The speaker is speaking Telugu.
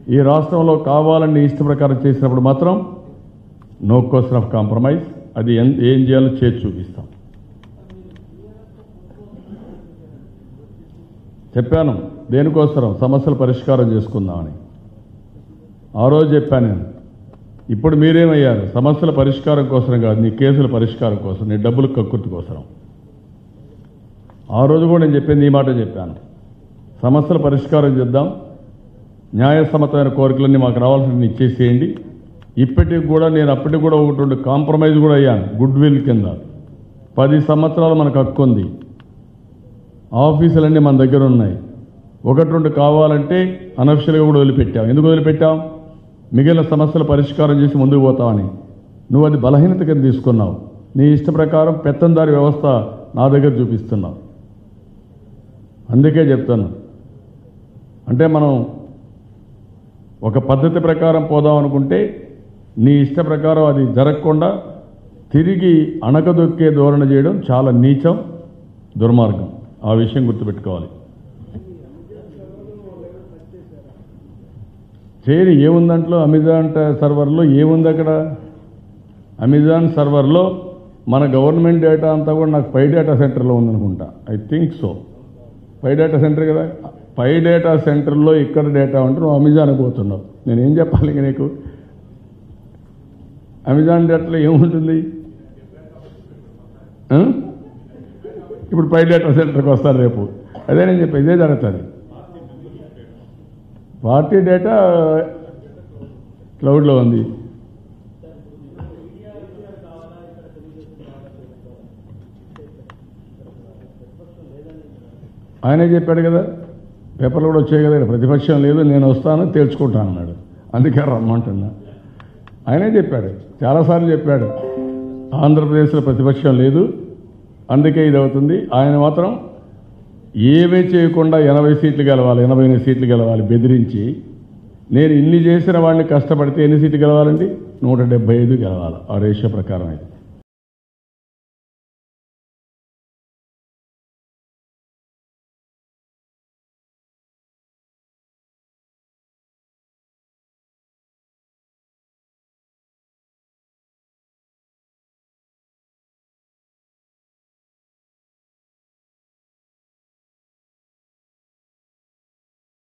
ఈ రాష్ట్రంలో కావాలని ఇష్ట ప్రకారం చేసినప్పుడు మాత్రం నో క్వశ్చన్ ఆఫ్ కాంప్రమైజ్ అది ఏం చేయాలో చేసి చూపిస్తాం. చెప్పాను దేనికోసరం సమస్యలు పరిష్కారం చేసుకుందామని. ఆ రోజు చెప్పాను నేను ఇప్పుడు మీరేమయ్యారు? సమస్యల పరిష్కారం కోసం కాదు నీ కేసుల పరిష్కారం కోసం నీ డబ్బులు కక్కుర్తి కోసం ఆ రోజు కూడా నేను చెప్పింది ఈ మాట చెప్పాను. సమస్యల పరిష్కారం చేద్దాం న్యాయసమ్మతమైన కోరికలన్నీ మాకు రావాల్సిన ఇచ్చేసేయండి. ఇప్పటికి కూడా నేను అప్పటికి కూడా ఒకటి రెండు కాంప్రమైజ్ కూడా అయ్యాను గుడ్ విల్ కింద. పది సంవత్సరాలు మనకు హక్కు ఉంది. ఆఫీసులన్నీ మన దగ్గర ఉన్నాయి. ఒకటి రెండు కావాలంటే అనఫిషియల్గా కూడా వదిలిపెట్టాం. ఎందుకు వదిలిపెట్టాం? మిగిలిన సమస్యల పరిష్కారం చేసి ముందుకు పోతామని. నువ్వు అది బలహీనత కింద తీసుకున్నావు. నీ ఇష్ట ప్రకారం పెత్తందారి వ్యవస్థ నా దగ్గర చూపిస్తున్నావు. అందుకే చెప్తాను. అంటే మనం ఒక పద్ధతి ప్రకారం పోదాం అనుకుంటే నీ ఇష్ట ప్రకారం అది జరగకుండా తిరిగి అణకదొక్కే ధోరణ చేయడం చాలా నీచం దుర్మార్గం. ఆ విషయం గుర్తుపెట్టుకోవాలి. చేయని ఏముందంట్లో అమెజాన్ సర్వర్లో ఏముంది అక్కడ? అమెజాన్ సర్వర్లో మన గవర్నమెంట్ డేటా అంతా కూడా నాకు పై డేటా సెంటర్లో ఉందనుకుంటా. I think so. Pi data centre కదా? పై డేటా సెంటర్లో ఇక్కడ డేటా ఉంటే నువ్వు అమెజాన్కి పోతున్నావు. నేనేం చెప్పాలి నీకు? అమెజాన్ డేటాలో ఏముంటుంది? ఇప్పుడు పై డేటా సెంటర్కి వస్తారు రేపు. అదే నేను చెప్పి ఇదే జరుగుతుంది. పార్టీ డేటా క్లౌడ్లో ఉంది. ఆయనే చెప్పాడు కదా? పేపర్లు కూడా వచ్చేయగలేదు ప్రతిపక్షం లేదు నేను వస్తాను తేల్చుకుంటాను అన్నాడు. అందుకే రమ్మంటున్నా. ఆయనే చెప్పాడు చాలాసార్లు చెప్పాడు ఆంధ్రప్రదేశ్లో ప్రతిపక్షం లేదు అందుకే ఇది అవుతుంది ఆయన మాత్రం ఏమీ చేయకుండా ఎనభై సీట్లు గెలవాలి ఎనభై ఎనిమిది సీట్లు గెలవాలి బెదిరించి నేను ఇన్ని చేసిన వాడిని కష్టపడితే ఎన్ని సీట్లు గెలవాలండి? నూట డెబ్బై ఐదు గెలవాలి. ఆ రేషియో ప్రకారం అయితే.